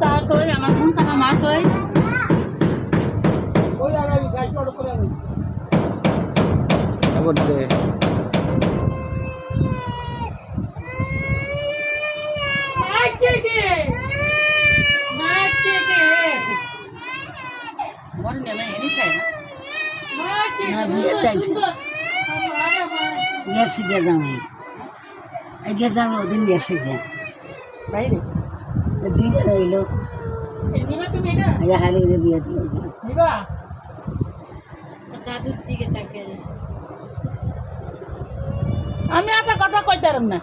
তা কই আমার কোন টাকা মা কই। সুন্দর আরে বাবা। গেছে গেজামে ওদিন গেছে গে বাইরে রইল বিয়ে দিয়ে দাদুর দিকে তাকিয়ে আমি আপনার কথা কইতে পারব না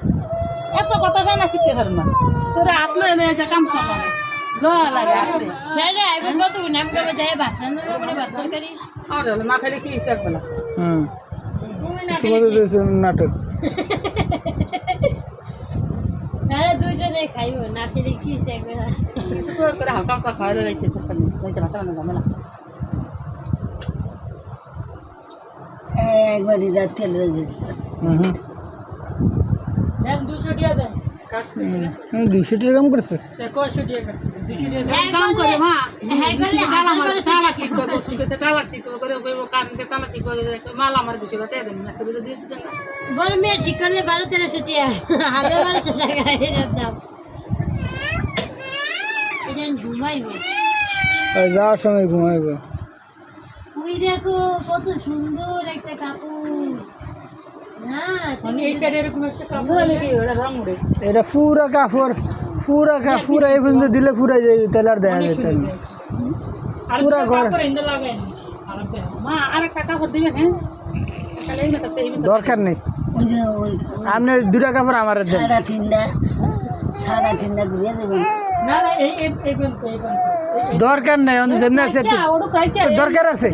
এত কথা জানা শিখতে পারব না তোরা আটলো এলে এটা কাম করবা না না না নাটক তাহলে দুজনে খাইব না খেলে কি করে করে হালকা হালকা থাকবে না যাইতে ভাত রান্না যাবে না। একবারই যা তেল রয়ে যেত হুম হুম। দেন দুশো টাকা দেন। হুম, টাকা কম করছে কয়শো টাকা। দুশো টাকা কম করে মা। হ্যাঁ, বড় মেয়ে ঠিক করলে বারো তেরোশো টিয়া। হাজার বারোশো টাকা এটার দাম। এটা ঘুমাইব। যাওয়ার সময় ঘুমাইবো। ওই দেখো কত সুন্দর একটা কাপড়। না মানে এই সাইডে এরকম একটা কাপড় নাকি ওটা এটা পুরা কাপড়। পুরা কাপড় পুরা এই পর্যন্ত দিলে পুরা যাই তাহলে আর দেখা অনেক যেত সুন্দর না আর পুরা ঘর। হ্যাঁ দরকার নেই আপনি দুটা কাপড় আমার দেন সাড়া তিনটা ঘুরিয়ে দেবেন দরকার নেই অন্য যেমনি আছে দরকার আছে